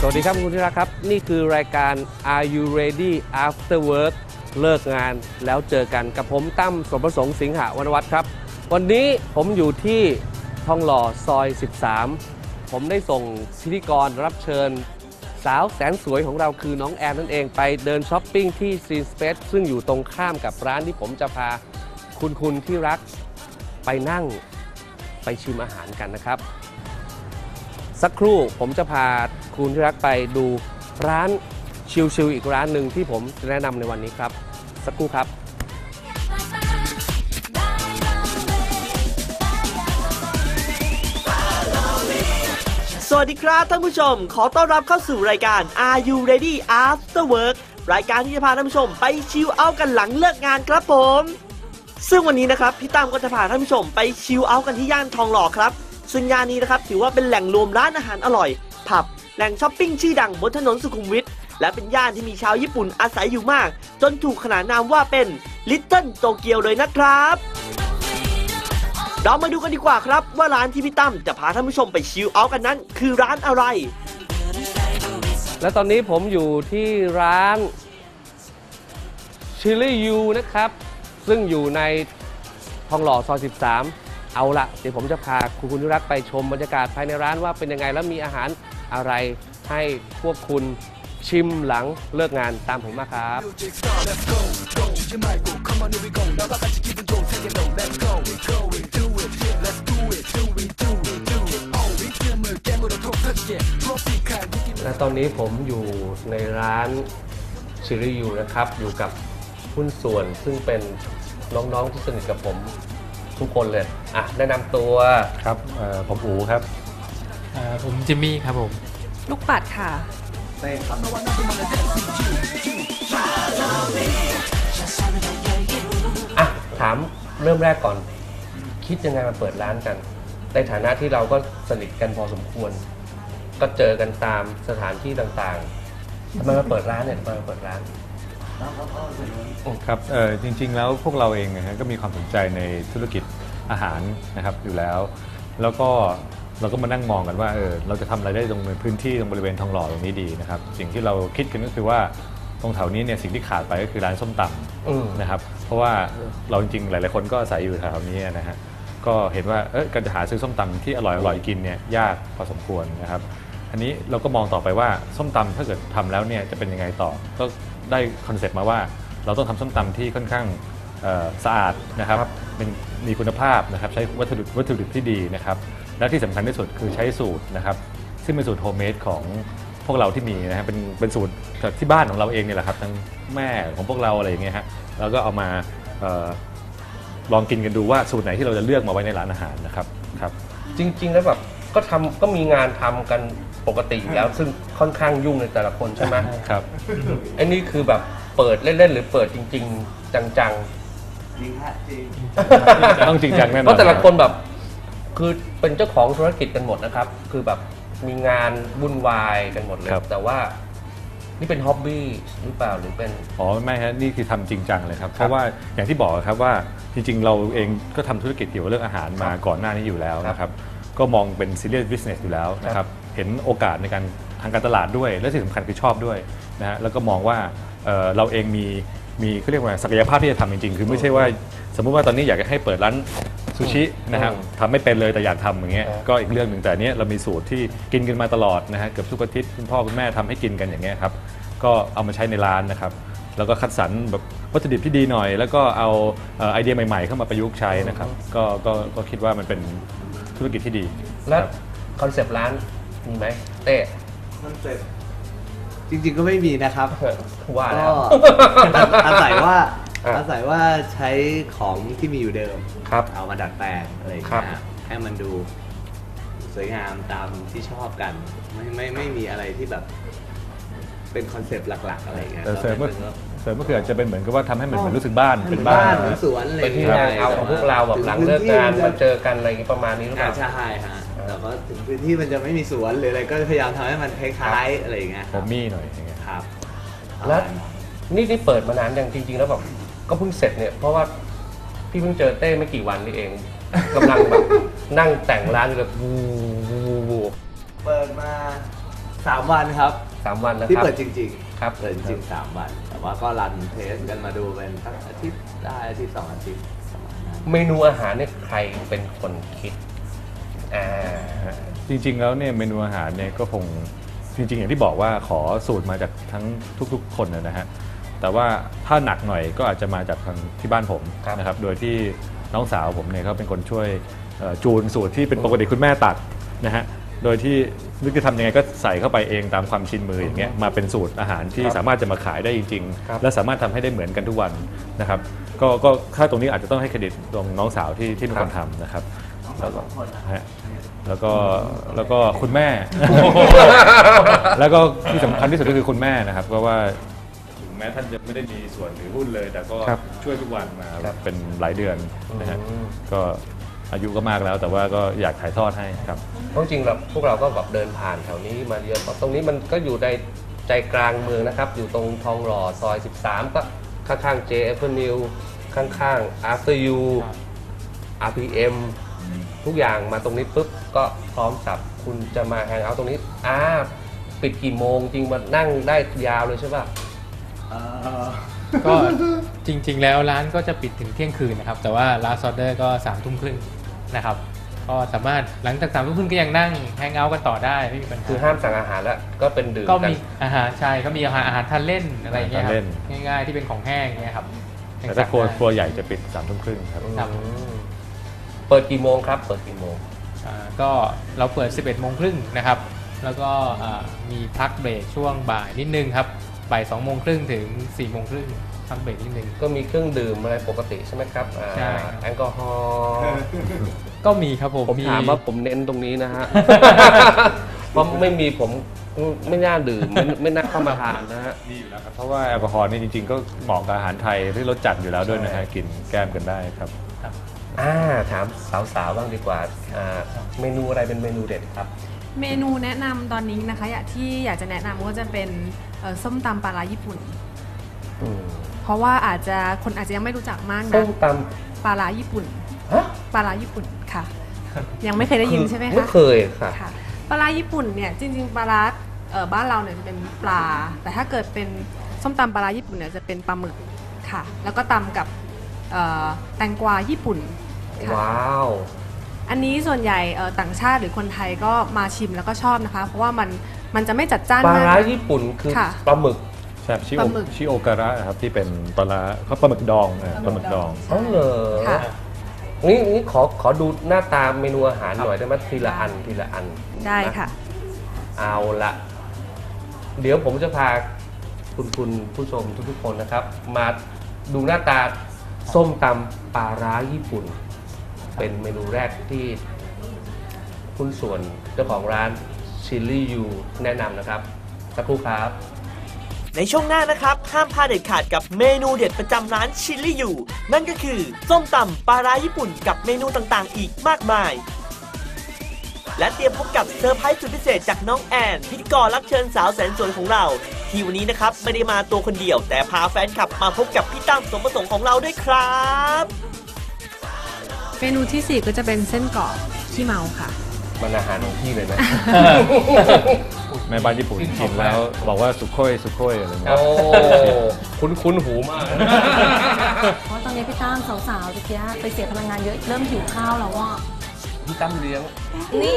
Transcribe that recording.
สวัสดีครับคุณที่รักครับ นี่คือรายการ Are You Ready After Work เลิกงานแล้วเจอกันกับผมตั้มสมประสงค์สิงหาวรรณวัฒน์ครับ วันนี้ผมอยู่ที่ทองหล่อซอย 13 ผมได้ส่งพิธีกรรับเชิญ สาวแสนสวยของเราคือน้องแอนนั่นเองไปเดินช้อปปิ้งที่ Scene Space ซึ่งอยู่ตรงข้ามกับร้านที่ผมจะพาคุณคุณที่รักไปนั่งไปชิมอาหารกันนะครับ สักครู่ผมจะพาคุณที่รักไปดูร้านชิลๆอีกร้านหนึ่งที่ผมจะแนะนำในวันนี้ครับ สักครู่ครับสวัสดีครับท่านผู้ชม ขอต้อนรับเข้าสู่รายการ Are You Ready After Work รายการที่จะพาท่านผู้ชมไปชิลเอาท์กันหลังเลิกงานครับผม ซึ่งวันนี้นะครับพี่ตั้มก็จะพาท่านผู้ชมไปชิลเอาท์กันที่ย่านทองหล่อครับ ซึ่งย่านนี้นะครับถือว่าเป็นแหล่งรวมร้านอาหารอร่อย ผับ แหล่งช้อปปิ้งชื่อดังบนถนนสุขุมวิทและเป็นย่านที่มีชาวญี่ปุ่นอาศัยอยู่มาก จนถูกขนานนามว่าเป็น Little Tokyo เลยนะครับ เรามาดูกันดีกว่าครับ ว่าร้านที่พี่ตั้มจะพาท่านผู้ชมไปชิลเอาท์กันนั้น คือร้านอะไร และตอนนี้ผมอยู่ที่ร้านชิลลี่ยูนะครับ ซึ่งอยู่ในทองหล่อซอย 13 เอาละเดี๋ยวผมจะพาคุณคุณรักไปชมบรรยากาศภายในร้านว่าเป็นยังไงแล้วมีอาหารอะไรให้พวกคุณชิมหลังเลิกงานตามผมมาครับ และตอนนี้ผมอยู่ในร้านชิริยูนะครับ อยู่กับหุ้นส่วนซึ่งเป็นน้องๆที่สนิทกับผม ทุกคนเลยอะแนะนำตัวครับเอ่อผมอูครับ อ่าผมจิมมี่ครับผม ลูกปัดค่ะ อะถามเริ่มแรกก่อน คิดยังไงมาเปิดร้านกัน ในฐานะที่เราก็สนิทกันพอสมควร ก็เจอกันตามสถานที่ต่างๆทำไมมาเปิดร้านเนี่ยทำไมมาเปิดร้าน ครับเอ่อจริงๆแล้วพวกเราเองนะฮะก็มีความสนใจในธุรกิจ อาหารนะครับอยู่แล้ว แล้วก็เราก็มานั่งมองกันว่าเออเราจะทำอะไรได้ตรงพื้นที่ตรงบริเวณทองหล่อตรงนี้ดีนะครับ สิ่งที่เราคิดกันก็คือว่าตรงแถวนี้เนี่ยสิ่งที่ขาดไปก็คือร้านส้มตอืมำนะครับ เพราะว่าเราจริงๆหลายๆคนก็อาศัยอยู่แถวนี้นะฮะก็เห็นว่าเออการจะหาซื้อส้มตำที่อร่อยอร่อยกินเนี่ยยากพอสมควรนะครับ อันนี้เราก็มองต่อไปว่าส้มตำถ้าเกิดทำแล้วเนี่ยจะเป็นยังไงต่อ ก็ได้คอนเซ็ปต์มาว่า เราต้องทำส้มตำที่ค่อนข้างเอ่อสะอาดนะครับ เป็นมีคุณภาพนะครับใช้วัตถุดิบวัตถุดิบที่ดีนะครับและที่สำคัญที่สุดคือใช้สูตรนะครับซึ่งเป็นสูตรโฮมเมดของพวกเราที่มีนะฮะเป็นเป็นสูตรจากที่บ้านของเราเองเนี่ยแหละครับทั้งแม่ของพวกเราอะไรอย่างเงี้ยฮะแล้วก็เอามาเอ่อลองกินกันดูว่าสูตรไหนที่เราจะเลือกมาไว้ในร้านอาหารนะครับครับ จริง ๆ แล้วแบบก็ทำก็มีงานทำกันปกติอยู่แล้ว ซึ่งค่อนข้างยุ่งในแต่ละคนใช่ไหมครับ ไอ้นี่คือแบบเปิดเล่นๆหรือเปิดจริง ๆ จัง ต้องจริงจังแน่นอน เพราะแต่ละคนแบบคือเป็นเจ้าของธุรกิจกันหมดนะครับ คือแบบมีงานวุ่นวายกันหมดเลย ครับ แต่ว่านี่เป็นฮ็อบบี้หรือเปล่าหรือเป็น อ๋อไม่ฮะนี่คือทำจริงจังเลยครับ เพราะว่าอย่างที่บอกครับว่าจริง ๆ เราเองก็ทำธุรกิจเกี่ยวกับเรื่องอาหารมาก่อนหน้านี้อยู่แล้วนะครับ ก็มองเป็น serious business อยู่แล้วนะครับเห็นโอกาสในการทางการตลาดด้วย และที่สำคัญคือชอบด้วยนะฮะแล้วก็มองว่าเอ่อเราเองมี มีเขาเรียกว่าศักยภาพที่จะทำจริงๆ คือไม่ใช่ว่าสมมุติว่าตอนนี้อยากจะให้เปิดร้านซูชินะครับอืมทำไม่เป็นเลยแต่อยากทำอย่างเงี้ยครับก็อีกเรื่องหนึ่งแต่อันเนี้ยเรามีสูตรที่กินกันมาตลอดนะฮะเกือบทุกอาทิตย์คุณพ่อคุณแม่ทำให้กินกันอย่างเงี้ยครับก็เอามาใช้ในร้านนะครับ แล้วก็คัดสรรแบบวัตถุดิบที่ดีหน่อย แล้วก็เอาเอ่อไอเดียใหม่ๆเข้ามาประยุกต์ใช้นะครับก็ก็ก็คิดว่ามันเป็นธุรกิจที่ดีแล้วครับ คอนเซปต์ร้านมีไหมเต้ คอนเซ็ปต์ จริงๆก็ไม่มีนะครับว่าแล้ก็ว อาศัยว่าอะอาศัยว่าใช้ของที่มีอยู่เดิม ครับ เอามาดัดแปลงอะไรอย่างครัเงี้บยให้มันดูสวยงามตามที่ชอบกัน ไม่ไม่ไม่มีอะไรที่แบบ เป็นคอนเซปต์หลัก ๆ อะไรอย่างเงี้ยแต่เสริมก็ป็นว่าเสริมก็คืออาจจะเป็นเหมือนกับว่าทำให้มันเหมือนรู้สึกบ้านเป็นบ้าน เหมือนะนสวนอะไรเป็นที่ย่งานยเอาของพวกเราแบบหลังเลิกงานมาเจอกันอะไรอย่างงี้ประมาณนี้หรือเปอ่าล่า ใช่ฮะแต่ว่าถึงพื้นที่มันจะไม่มีสวนหรืออะไรก็พยายามทำให้มันคล้ายๆอะไรอย่างเงี้ยผมมี่หน่อยอย่างเงี้ย ครับแล้ว นี่นี่เปิดมานานยังจริง ๆ แล้วแบบก็เพิ่งเสร็จเนี่ย เพราะว่าพี่เพิ่งเจอเต้ไม่กี่วันนี่เองกำลังแบบ นั่งแต่งร้านอยู่เลยวูวูวูเปิดมาสามวันครับ สามวันนะที่ครับ เปิดจริงๆครับเปิดจริงๆสามวัน แต่ว่าก็รันเทสกันมาดูเป็นสักอาทิตย์ได้อาทิตย์สองอาทิตย์ประมาณนั้น เมนูอาหารเนี่ยใครเป็นคนคิดอ่า จริงๆ แล้วเนี่ยเมนูอาหารเนี่ยก็คงจริงๆ อย่างที่บอกว่าขอสูตรมาจากทั้งทุกๆ คนนะฮะแต่ว่าถ้าหนักหน่อยก็อาจจะมาจากทางที่บ้านผมครับนะครับโดยที่น้องสาวผมเนี่ยเขาเป็นคนช่วยเอ่อจูนสูตรที่เป็นปกติคุณแม่ตัดนะฮะ โดยที่นึกจะทำยังไงก็ใส่เข้าไปเองตามความชินมืออย่างเงี้ยมาเป็นสูตรอาหารที่ครับสามารถจะมาขายได้จริงครับๆและสามารถทำให้ได้เหมือนกันทุกวันนะครับก็ก็ค่าตรงนี้อาจจะต้องให้เครดิตตรงน้องสาวที่ที่เป็นคนทำนะครับแล้วก็ฮะแล้วก็แล้วก็คุณแม่ แล้วก็ที่สำคัญที่สุดก็คือคุณแม่นะครับเพราะว่าถึงแม้ท่านจะไม่ได้มีส่วนหรือหุ้นเลย แต่ก็ครับช่วยทุกวันมาครับเป็นหลายเดือนนะฮะอืมก็ อายุก็มากแล้ว แต่ว่าก็อยากถ่ายทอดให้ครับ เพราะจริงๆเราพวกเราก็แบบเดินผ่านแถวนี้มาเยอะเพราะตรงนี้มันก็อยู่ในใจกลางเมืองนะครับ อยู่ตรงทองหล่อซอย 13 ก็ข้างๆ J Avenue ข้างๆ After You RPM ทุกอย่างมาตรงนี้ปุ๊บก็พร้อมสับคุณจะมาแฮงเอาท์ตรงนี้อ่าปิดกี่โมงจริงมานั่งได้ยาวเลยใช่ป่ะ ก็จริงๆ แล้วร้านก็จะปิดถึงเที่ยงคืนนะครับ แต่ว่าร้านซอเดอร์ก็3ามทุ่มครึ่ง นะครับก็สามารถหลังจากสามทุ่มครึ่งก็ยังนั่งแฮงเอาท์กันต่อได้ไม่มีปัญหาคือห้ามสั่งอาหารแล้วก็เป็นดื่มก็กันมีอาหารใช่ก็มีอาหารอาหารทานเล่นอะไรอย่างเงี้ยคทานรัเล่บนง่ายๆที่เป็นของแห้งเงี้ยครับแต่ถ้าครัวครัวใหญ่จะปิดสามทุ่มครึ่งครับ ครับอืมเปิดกี่โมงครับ เปิดกี่โมง อ่าก็เราเปิด 11โมงครึ่งนะครับ แล้วก็อ่ามีพักเบรกช่วงบ่ายนิดนึงครับบ่าย2โมงครึ่งถึง4โมงครึ่ง พักเบรกนิดนึงก็มีเครื่องดื่มอะไรปกติใช่ไหมครับอ่าใช่ครับ แอลกอฮอล์ก็มีครับผมผมถามว่าผมเน้นตรงนี้นะฮะ เพราะไม่มีผมไม่น่าดื่ม ไม่ไม่น่าเข้ามาทานนะฮะมีอยู่แล้วครับเพราะว่าแอลกอฮอล์นี่จริงๆ ก็เหมาะกับอาหารไทยที่รสจัดอยู่แล้วด้วยนะฮะกินแก้มกันได้ครับ อ่าถามสาวๆบ้างดีกว่าอ่า เมนูอะไรเป็นเมนูเด็ดครับ เมนูแนะนำตอนนี้นะคะอยากที่อยากจะแนะนำก็จะเป็นเอ่อส้มตำปลาร้าญี่ปุ่น อืม เพราะว่าอาจจะคนอาจจะยังไม่รู้จักมากส้นะมตปลาร้าญี่ปุ่นำฮะปลาร้าญี่ปุ่นค่ะ ยังไม่เคยได้ยินใช่ไหมไม่คะเคยค่ะ ค่ะปลาร้าญี่ปุ่นเนี่ยจริง ๆปลาร้าเอ่อบ้านเราเนี่ยจะเป็นปลา แต่ถ้าเกิดเป็นส้มตำปลาร้าญี่ปุ่นเนี่ยจะเป็นปลาหมึกค่ะ แล้วก็ตำกับเอ่อแตงกวาญี่ปุ่นค่ะ ว้าว อันนี้ส่วนใหญ่เอ่อต่างชาติหรือคนไทยก็มาชิมแล้วก็ชอบนะคะ เพราะว่ามันมันจะไม่จัดจ้านปลามาก ร้าญี่ปุ่นคือค่ะ ปลาหมึก ใช่ครับชิปโอลาหมึก ชิโอการะนะครับที่เป็นปลาร้าเขาปลาหมึกดองนะปลาหมึกดอง อ๋อเหรอค่ะ นี่นี่ขอขอดูหน้าตาเมนูอาหารหน่อยได้ไหมทีละอันทีละอันได้ค่ะ เอาละเดี๋ยวผมจะพาคุณคุณผู้ชมทุกๆคนนะครับ มาดูหน้าตาส้มตำปลาร้าญี่ปุ่น เป็นเมนูแรกที่คุณส่วนเจ้าของร้านชิลลี่ยูแนะนำนะครับสักครู่ครับ ในช่วงหน้านะครับ ห้ามพลาดเด็ดขาดกับเมนูเด็ดประจำร้านชิลลี่อยู่ นั่นก็คือส้มตำปลาร้าญี่ปุ่นกับเมนูต่างๆ อีกมากมาย และเตรียมพบกับเซอร์ไพรส์สุดพิเศษจากน้องแอนพิธีกรรับเชิญสาวแสนสวยของเรา ที่วันนี้นะครับไม่ได้มาตัวคนเดียว แต่พาแฟนคลับมาพบกับพี่ตั้มสมประสงค์ของเราด้วยครับเมนูที่ 4 ก็จะเป็นเส้นกรอบขี้เมาค่ะ มันอาหารของพี่เลยนะ แม่บ้านญี่ปุ่นกินแล้วบอกว่าสุโคยสุโคยอะไรเงี้โอ้ยคุ้นคุ้นๆหูมาก เพราะตอนนี้พี่ตั้มสาวๆตะเกียไปเสียพลังงานเยอะ เริ่มหิวข้าวแล้วว่าพี่ตั้มเลี้ยง นี่